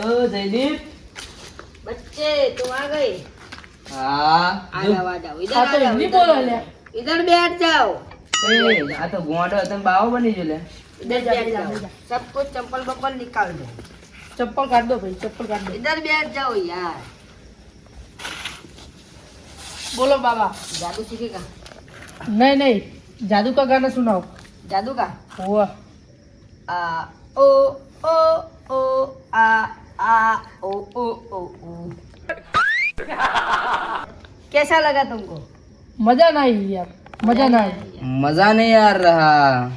ઓ જયદીપ बच्चे तुम आ गए હા आ જો. जाओ आ जाओ इधर આ आ તો जाओ હિન્દી इधर બોલો आ લે जाओ। इधर बैठ जाओ એ આ તો ગોંડો તમે બાવો બની ગયો લે इधर बैठ जाओ सब कुछ चप्पल बप्पल निकाल दो ચપ્પલ કાઢ દો ભાઈ ચપ્પલ કાઢ દો इधर बैठ जाओ यार બોલો બાબા जादू सीखेगा નહીં નહીં જાદू का गाना सुनाओ जादू का हुआ आ ओ ओ ओ आ आ ओ ओ ओ ओ कैसा लगा तुमको मजा नहीं यार मजा नहीं મજા નહીં યાર રહા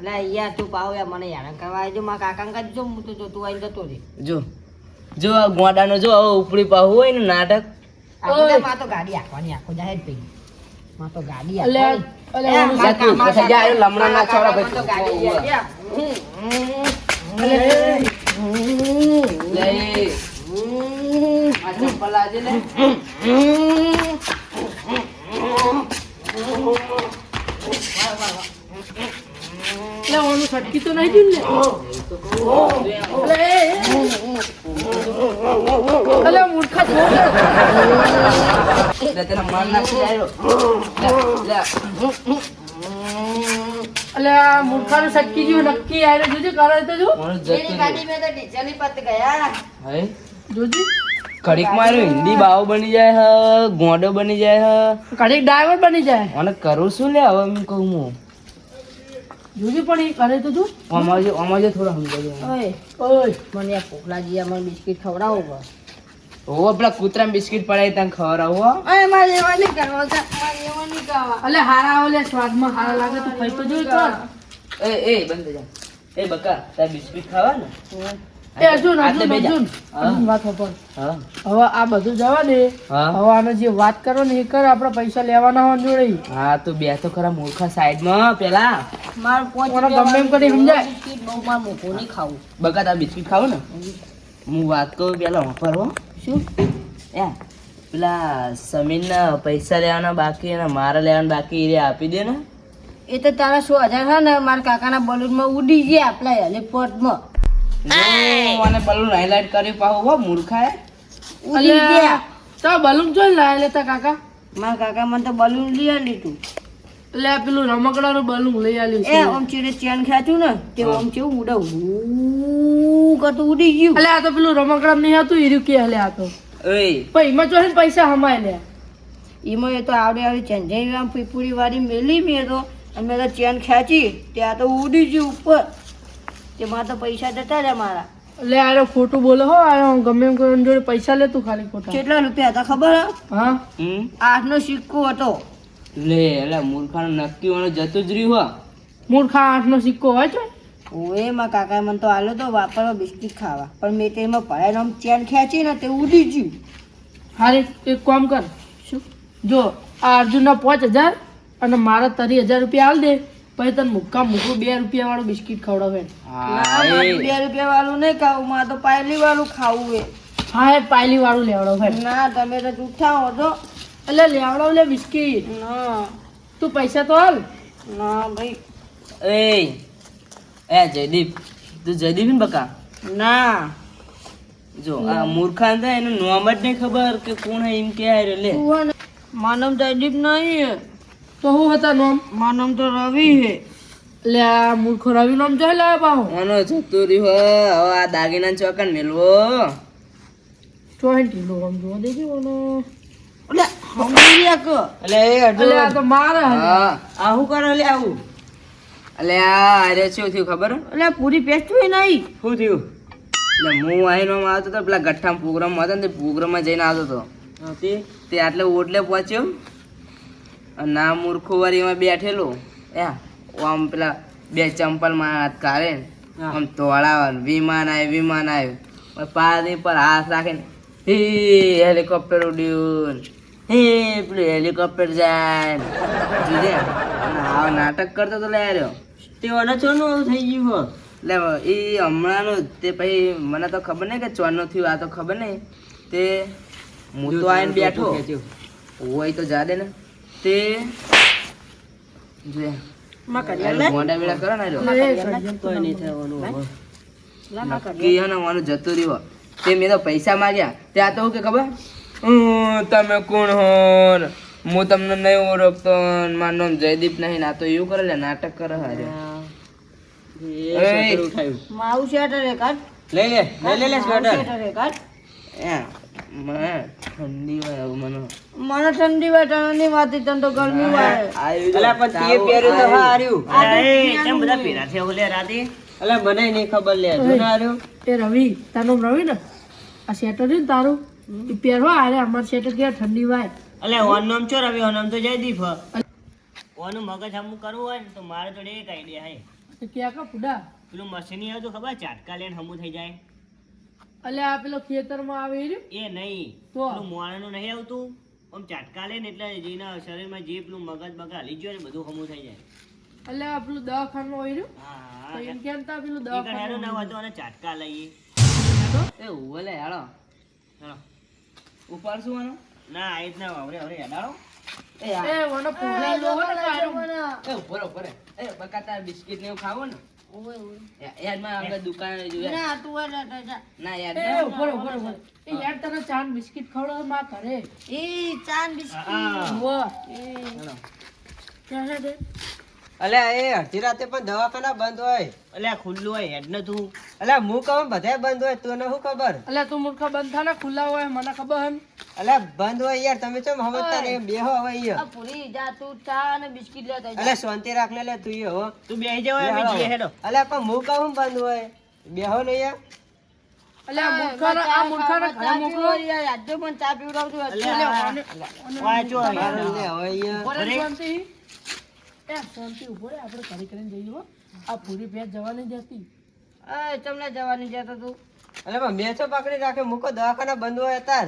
અલા યાર તું પાવ યાર મને હેરાન કરવા આવજો મારા કાકા કાંઈ જો હું તો જો તું આઈને જતો રે જો જો આ ગોંડાનો જો હવે ઉપડી પાહુ હોય ને નાટક આખો ઓય. દે માં તો ગાડી આખવાની આખો જાહેર પઈ માં તો ગાડી અલે આખવાની અલે એ, ઓલું મારા તું કાકા- પછી જાય મારા લમણા ના કાકા- છોડો માં તો ગાડી સટકી તો નહીં જોયું ને. અલે. એ, એ. અલે મૂર્ખા છોડ તને માર નાખી જાય એટલે મૂર્ખાનું સટકી ગયું નક્કી આરે જોજે કરે તો જો. એની ગાડી મે તો ડીઝલની પત ગયા. હે? જોજી. કડીક મારો હિન્દી બાવ બની જાય હ ગોંડો બની જાય હ. કડીક ડ્રાઈવર બની જાય. મને કરું શું લે હવે હું કહું હું? જોજે પણ એ કરે તો જો. અમાજે અમાજે થોડા સમજાજો ઓય. ઓય મને આ પોકલાજી અમાર બિસ્કિટ ખવડાવો બસ. ઓ પેલા કૂતરા બિસ્કિટ પડાય તને ખબર હો. અરે મારે એવા નહીં કરવા મારે એવા નહીં કરવા. અલે હારા ઓલે સ્વાદમાં હારા લાગે તો ખાઈ તો જોઈ તો. એ એ બંધ જા. એ બકા તાર બિસ્કિટ ખાવા ને એ અર્જુન અર્જુન. વાત. હવે આ બધું જવા દે હવે આને જે વાત કરો ને એ કર આપણે પૈસા લેવાના હોય જોડે. હા તો બે તો ખરા મૂર્ખા સાઈડમાં પેલા. મારે પાંચ ગમે એમ કરી સમજાય. બિસ્કિટ બહુ મારે મોઘું નહીં ખાવું. બકા તાર બિસ્કિટ ખાવ ને? હું વાત કહું પેલા વાપર હો. શું? એ પેલા સમીરના પૈસા લેવાના બાકી અને મારા લેવાના બાકી એ આપી દે ને. એ તો તારા સો હજાર છે ને મારા કાકાના બલૂનમાં ઉડી ગયા આપણા હેલિપોર્ટમાં મને બલૂન હાઇલાઇટ કર્યું પાછું હો મૂર્ખાએ. ઉડી ગયા. તો બલૂન જોઈ લાય લેતા કાકા? મારા કાકા મને તો બલૂન લઈ લીધું એટલે આ પેલું રમકડાનું બલૂન લઈ આવ્યું એ આમ ચીડે ચેન ખેંચ્યું ને તે આમ કેવું ઉડે હું કરતો ઉડી ગયું. એટલે આ તો પેલું રમકડા નહીં હતું હીરું કે હલે આ તો. પણ એમાં જો પૈસા હમાય લે. એમાં એ તો આવડે આવડી ચંજાઈ આમ પીપુડી વાળી મેલી મેં તો અને મેં તો ચેન ખેંચી ત્યાં તો ઉડી ગયું ઉપર. તેમાં તો પૈસા જતા રહ્યા મારા. એટલે આરે ખોટું બોલો હો આયો ગમે એમ કોઈ જોડે પૈસા લે તું ખાલી ખોટા. કેટલા રૂપિયા હતા ખબર હે? હા? આઠ નો સિક્કો હતો. લે એટલે મૂર્ખાનું નક્કી વાનું જતું જ રહ્યું હા. મૂર્ખા આઠનો સિક્કો હોય છે ઓએ માં કાકા મને તો આલો તો વાપરવા બિસ્કિટ ખાવા. પણ મેં તેમાં ભરાઈને આમ ચેન ખેંચી ને તે ઉડી ગયું. હારે એક કામ કર. શું? જો આ અર્જુનના પાંચ હજાર અને મારા તરી હજાર રૂપિયા આલ દે પછી તને મુક્કા મૂકું બે રૂપિયા વાળું બિસ્કિટ ખવડાવે. બે રૂપિયા વાળું નહીં ખાવું મારે તો પાયલી વાળું ખાવું એ. હા એ પાયલી વાળું લેવડાવે ના તમે તો જૂઠા હો તો. એટલે લેવડો લે બિસ્કિટ. ના. તું પૈસા તો હાલ ના ભાઈ. એ. એ જયદીપ. તું જયદીપ ને બકા? ના. જો આ મૂર્ખાન થાય એનું નામ જ નહીં ખબર કે કોણ હે એમ કે હારે લે. માનમ જયદીપ નહીં તો હું હતા નામ? માનવ તો રવિ હે. લે આ મૂર્ખો રવિ નામ જોઈ લે બાહુ આનો જતો રહ્યો હવે આ દાગીના ચોકન મેલવો. ચોઈન્ટી લો આમ જોવા દેજો ઓનો એટલે ગયા કે. એટલે એ એટલે તો મારે હે. હા. આવું કરે લે આવું. એટલે આ અરે શું થયું ખબર? અલે પૂરી પેસ્ટ નહીં. શું થયું? એટલે હું આવીને આવતો હતો પેલા ગઠ્ઠા પ્રોગ્રામ હતો ને તે પ્રોગ્રામમાં જઈને આવતો હતો. તે? આટલે ઓટલે પહોંચ્યો. અને ના મૂર્ખો વાળી એમાં બેઠેલો. એ આમ પેલા બે ચંપલમાં હાથ કાઢે આમ તોડાવે વિમાન આવ્યું વિમાન આવ્યું. પાણી પર હાથ રાખીને હે હેલિકોપ્ટર ઉડ્યું હે પેલું હેલિકોપ્ટર જાય. નાટક કરતો તો લે રહ્યો. તેઓને ચોનું થઈ ગયું હો એટલે એ હમણાંનું જ. તે પછી મને તો ખબર નહીં કે ચોરનું થયું આ તો ખબર નહીં. તે હું તો આવીને બેઠો. હોય તો જાડે ને. તે વેળા કરો ને કોઈ નહીં થવાનું જતું રહ્યો તે મેં તો પૈસા માગ્યા. ત્યાં તો કે ખબર? તમે કોણ હો હું તમને નહીં ઓળખતો મારું નામ જયદીપ નહીં ના. તો એવું કરે નાટક કરે હારે. મારું સ્વેટર એ કાઢ લઈ લે લઈ લે લે સ્વેટર. સ્વેટર એ કાઢ મને ઠંડી મને. મને ઠંડી તને તો ગરમી હોય અલા પણ તે પહેર્યું તો હાર્યું. અલા મને નહીં ખબર લે એ રવિ તારું રવિ ને? આ શેટર છે ને તારું? પહેરવા અરે અમાર સેટર કે ઠંડી વાય અલે ઓન નામ છો રવિ? ઓન નામ તો જયદીપ ઓનું મગજ હમું કરવું હોય ને તો મારે જોડે એક આઈડિયા હે. તો ક્યાં કા પુડા? પેલું મશીની હતું ખબર ચાટકા લઈને હમું થઈ જાય. અલે આ પેલો ખેતરમાં આવે એ નહીં. તો? પેલું નહીં આવતું. આમ ચાટકા લે ને એટલે જેના શરીરમાં જે પેલું મગજ બગા હાલી ગયો ને બધું હમું થઈ જાય. અલે આ પેલું દવાખાનું હોય રહ્યું. હા એમ કેમ તા પેલું ઈ કણ હેડો દવાખાનું ના હોય તો ચાટકા લઈએ. એ ઓલે હાલો. ઉપાડશું આનો? ના આ રીતના હવે હવે હેડાડો. એ મને પૂરા લો હો ને. એ ઉપર રહો. એ બકા તારે બિસ્કિટ ને એવું ખાવો ને? ઓય, ઓય. યા- યારમાં આપણે દુકાને જોયા. ના તું ને યાર એ. એ તને ચાન બિસ્કિટ ખવડાવમાં ઘરે એ ચાંદ બિસ્કિટ. હા? અલ્યા એ અડધી રાતે પણ દવાખાના બંધ હોય અલે ખુલ્લું હોય હેડ ને તું અલ્યા હું કહું બધા બંધ હોય તને શું ખબર અલ્યા તું મૂર્ખ બંધ થાય ને ખુલ્લા હોય મને ખબર હે અલ્યા બંધ હોય યાર તમે ચમ સમજતા નહીં બેહો હવે અહીંયા પૂરી જા તું ચા અને બિસ્કિટ લે. અલ્યા શાંતિ રાખ લે લે તું ઈ હો તું બેસી જાવ અમે જઈએ હેડો અલ્યા પણ હું કહું બંધ હોય બેહો ને યાર અલ્યા આ મૂર્ખાને આ મૂર્ખાને ઘરે મોકલો યાર, આજે પણ ચા પીવડાવતું હતું. અલ્યા વાંચો હવે અહીંયા શાંતિ એ શાંતિ ઊભો રે આપણે ઘરે કરીને જઈએ હો. આ પૂરી ભેંસ જવા નહીં જતી એ, તમને જવાની જતો તું. અલ્યા પણ મેં પકડી રાખે મૂકો દવાખાના બંધ હોય તાર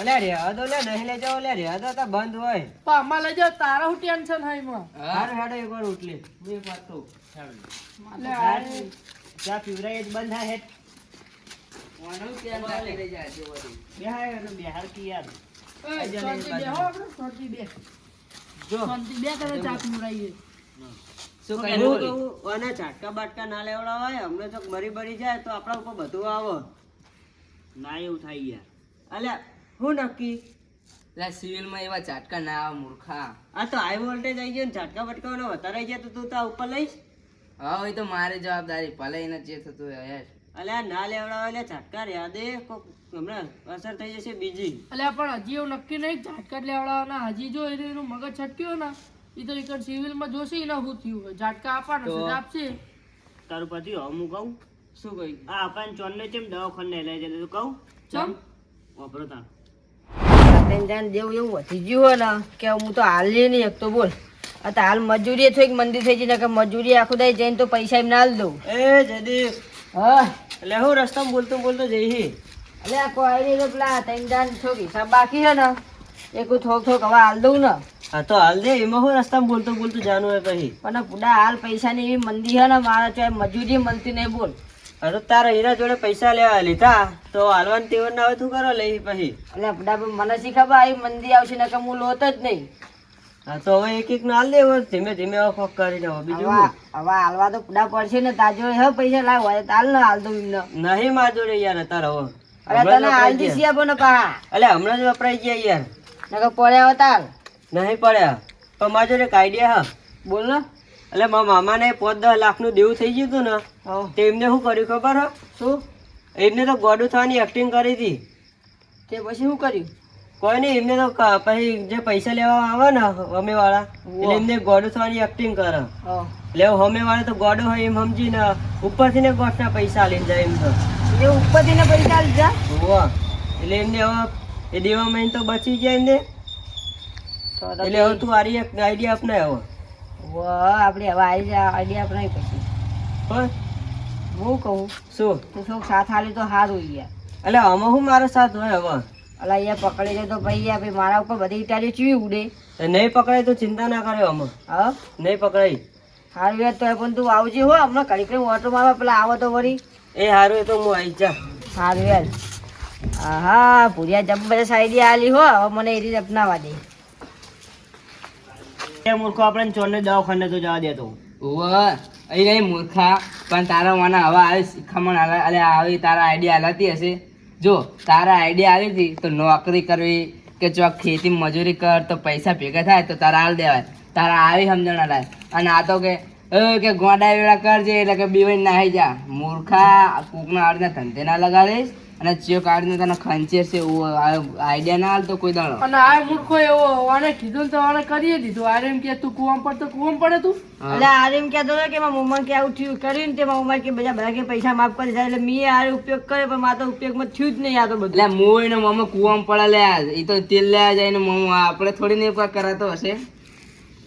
અલ્યા રેવા દો લે નહીં લઈ જાઓ લે રેવા દો તો બંધ હોય. પણ આમાં લઈ જાઓ તારા હું ટેન્શન હોય એમાં. હારું હેડો એક ઉઠલી હું વાત કહું ચા પીવરાય બંધ થાય હેડ. આનું ક્યાં ચાલી જાય છે વળી? બેહાય બેહાર કી યાર. એ, આપણે જો. બે તને ચા પીવડાવીએ શું કહ્યું? કહું અને ઝાટકા બાટકા ના લેવડા અમને તો મરી બરી જાય તો આપણા ઉપર બધું આવે. ના એવું થાય યાર. અલ્યા હું નક્કી? લા સિવિલમાં એવા ચાટકા ના આવે મૂર્ખા. આ તો હાઈ વોલ્ટેજ આવી ગયો ને ઝાટકા બટકા વધારે જાય તો તું તા ઉપર લઈશ? હા એ તો મારી જવાબદારી ભલે એને જે થતું હોય યાર અલ્યા ના લેવડાવે હોય એટલે ઝાટકા યાદે હમણાં અસર થઈ જશે બીજી. અલ્યા પણ હજી એવું નક્કી નહીં ઝાટકા જ લેવડાવવાના હજી જો એનું મગજ છટક્યો ને એ તો એક સિવિલમાં જોશે એને શું થયું ઝાટકા આપવાના સજા આપશે. તારું પતિ હવે હું કહું? શું કહી? આ આપણને ચોનને ચેમ દવાખાને લઈ જાય તો કહું? ચમ? વાપરો તાર. જાન દેવું એવું વધી ગયું હોય ને કે હું તો હાલ નહીં એક તો બોલ. આ હાલ મજૂરી થોડીક મંદી થઈ જાય ને કે મજૂરી આખું દઈ જઈને તો પૈસા એમ ના દઉં. એ જયદીપ હા. એટલે હું રસ્તા બોલતો બોલતો જઈ એટલે આ કોઈ નહીં તો પેલા જણ થોક હિસાબ બાકી છે ને એક થોક થોક હવે હાલ દઉં ને. હા તો હાલ દે એમાં હું રસ્તા બોલતો બોલતો જાનું હોય પછી. પણ પુડા હાલ પૈસાની એવી મંદી છે ને મારા ચોય મજૂરી મળતી નહીં બોલ. અરે તારા હીરા જોડે પૈસા લેવા લીધા તો હાલવાન તેવર ના હોય તું કરો લઈ પછી. એટલે મને શી ખબર આવી મંદી આવશે ને કે હું લોત જ નહીં. હા તો હવે એક એક ના દે હવે ધીમે ધીમે હવે કરીને હવે બીજું હવે હાલવા તો પુડા પડશે ને તાર જોડે હવે પૈસા લાવ. હોય તો હાલ ને હાલ દઉં એમને. નહીં માર જોડે યાર અત્યારે હવે. અરે તને હાલ ગયા. આપો ને પા અલે હમણાં જ વપરાઈ ગયા યાર. નકર પડ્યા હો તાર. નહીં પડ્યા. પણ મારા જોડે એક આઈડિયા હા. બોલ ને. એટલે મારા મામાને પાંચ દસ લાખનું દેવું થઈ ગયું હતું ને તે એમને શું કર્યું ખબર હો? શું? એમને તો ગોડું થવાની એક્ટિંગ કરી હતી. તે પછી શું કર્યું? કોઈ નહીં એમને તો પછી જે પૈસા લેવા આવે ને અમે વાળા એટલે એમને ગોડો થવાની એક્ટિંગ કરે. એટલે અમે વાળા તો ગોડો હોય એમ સમજીને ઉપરથી ને ગોટના પૈસા લઈને જાય એમ તો. એ ઉપરથી ને પૈસા લઈ હોવા એટલે એમને હવે એ દેવા મહિને તો બચી ગયા એમને. એટલે હવે તું આરી એક આઈડિયા અપનાય હવે. આપણે હવે આઈડિયા આપણે પછી. પણ હું કહું શું? તું શું સાથ હાલે તો સારું યાર. એટલે આમાં હું મારો સાથ હોય હવે? અલા અહીંયા પકડી જાય તો ભાઈ ભાઈ મારા ઉપર બધી ઇટાલીઓ ચીવી ઉડે. નહીં પકડાય તો ચિંતા ના કરે આમાં હા? નહીં પકડાય. સારું યાર તો પણ તું આવજે હો હમણાં ઘડી કરી ઓટો મારવા પેલા આવો તો વળી. એ સારું એ તો હું આવી જા. સારું યાર. હા ભૂરિયા બધા આઈડિયા આલી હો હવે મને એ રીતે અપનાવા દે. એ મૂર્ખો આપણે ચોરને દવાખાને તો જવા દેતો. ઓવે અહીં નહીં મૂર્ખા પણ તારા મને હવે આવે શીખામણ આલે અલે આવી તારા આઈડિયા હાલતી હશે. જો, તારા આઈડિયા આવી હતી તો નોકરી કરવી કે જો ખેતી મજૂરી કર, તો પૈસા ભેગા થાય તો તારા હાલ દેવાય. તારા આવી સમજણ લાય અને આ તો કે કે ગોડા વેળા કરજે એટલે કે બીવાઈ નાહી જા. મૂર્ખા કૂકના આડીને ધંધે ના લગાડીશ. અને ચેક આડીને તને ખંચેર છે આઈડિયા ના હાલ તો કોઈ દાડો. અને આ મૂર્ખો એવો આને કીધું તો આને કરી દીધું. આરે એમ કે તું કુવામ તો કુવામ પડે તું? એટલે આરે એમ કહેતો કે મારા મમ્મા કે આવું થયું કર્યું ને તે મારા કે બધા બધા કે પૈસા માફ કરી જાય એટલે મેં આરે ઉપયોગ કર્યો પણ મારા તો ઉપયોગમાં થયું જ નહીં આ તો બધું. એટલે મોય ને મમ્મી કુવામાં પડે લે એ તો તેલ લેવા જાય ને મમ્મી આપણે થોડી ને એક વાર કરાતો હશે.